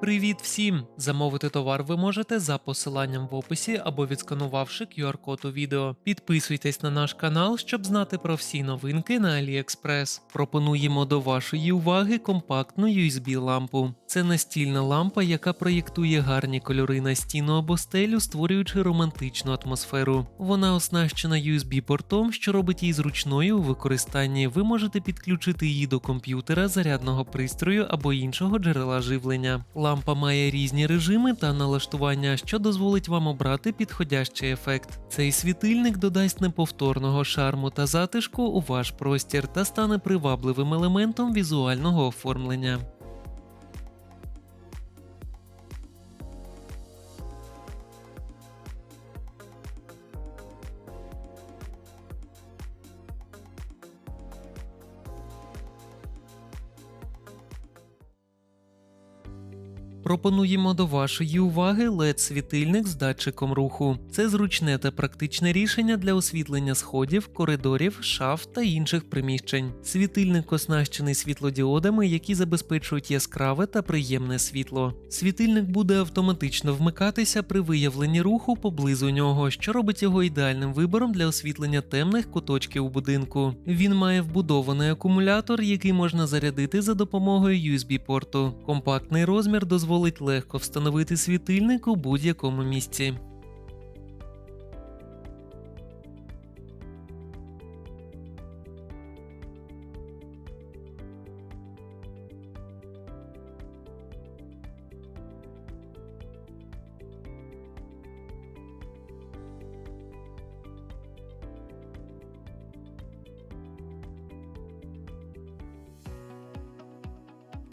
Привіт всім! Замовити товар ви можете за посиланням в описі або відсканувавши QR-код у відео. Підписуйтесь на наш канал, щоб знати про всі новинки на AliExpress. Пропонуємо до вашої уваги компактну USB-лампу. Це настільна лампа, яка проєктує гарні кольори на стіну або стелю, створюючи романтичну атмосферу. Вона оснащена USB-портом, що робить її зручною у використанні. Ви можете підключити її до комп'ютера, зарядного пристрою або іншого джерела живлення. Лампа має різні режими та налаштування, що дозволить вам обрати підходящий ефект. Цей світильник додасть неповторного шарму та затишку у ваш простір та стане привабливим елементом візуального оформлення. Пропонуємо до вашої уваги LED-світильник з датчиком руху. Це зручне та практичне рішення для освітлення сходів, коридорів, шаф та інших приміщень. Світильник оснащений світлодіодами, які забезпечують яскраве та приємне світло. Світильник буде автоматично вмикатися при виявленні руху поблизу нього, що робить його ідеальним вибором для освітлення темних куточків у будинку. Він має вбудований акумулятор, який можна зарядити за допомогою USB-порту. Компактний розмір дозволить легко встановити світильник у будь-якому місці.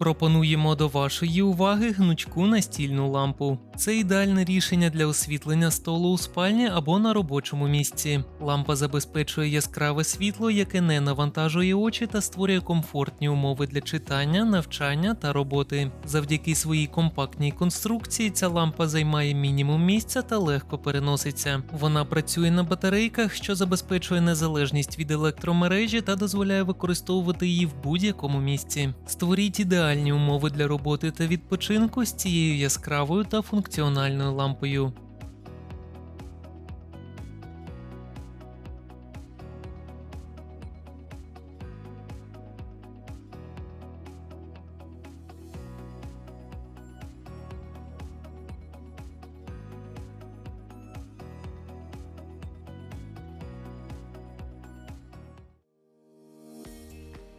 Пропонуємо до вашої уваги гнучку настільну лампу. Це ідеальне рішення для освітлення столу у спальні або на робочому місці. Лампа забезпечує яскраве світло, яке не навантажує очі та створює комфортні умови для читання, навчання та роботи. Завдяки своїй компактній конструкції ця лампа займає мінімум місця та легко переноситься. Вона працює на батарейках, що забезпечує незалежність від електромережі та дозволяє використовувати її в будь-якому місці. Створіть ідеальні умови для роботи та відпочинку з цією яскравою та функціональною лампою.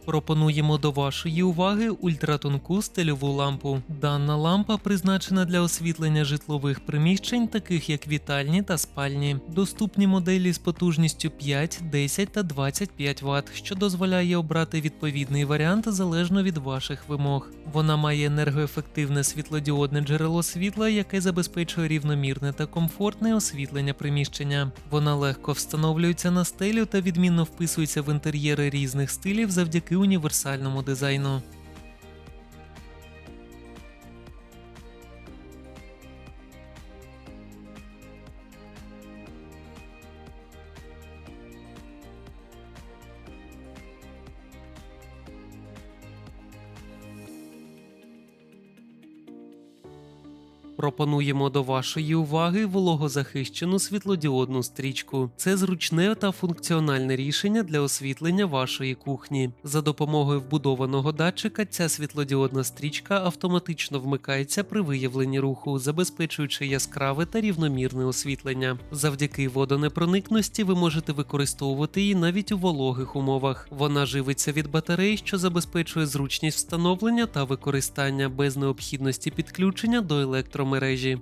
Пропонуємо до вашої уваги ультратонку стильову лампу. Дана лампа призначена для освітлення житлових приміщень, таких як вітальні та спальні. Доступні моделі з потужністю 5, 10 та 25 Вт, що дозволяє обрати відповідний варіант залежно від ваших вимог. Вона має енергоефективне світлодіодне джерело світла, яке забезпечує рівномірне та комфортне освітлення приміщення. Вона легко встановлюється на стелю та відмінно вписується в інтер'єри різних стилів завдяки універсальному дизайну. Пропонуємо до вашої уваги вологозахищену світлодіодну стрічку. Це зручне та функціональне рішення для освітлення вашої кухні. За допомогою вбудованого датчика ця світлодіодна стрічка автоматично вмикається при виявленні руху, забезпечуючи яскраве та рівномірне освітлення. Завдяки водонепроникності ви можете використовувати її навіть у вологих умовах. Вона живиться від батарей, що забезпечує зручність встановлення та використання без необхідності підключення до електромережі мережі.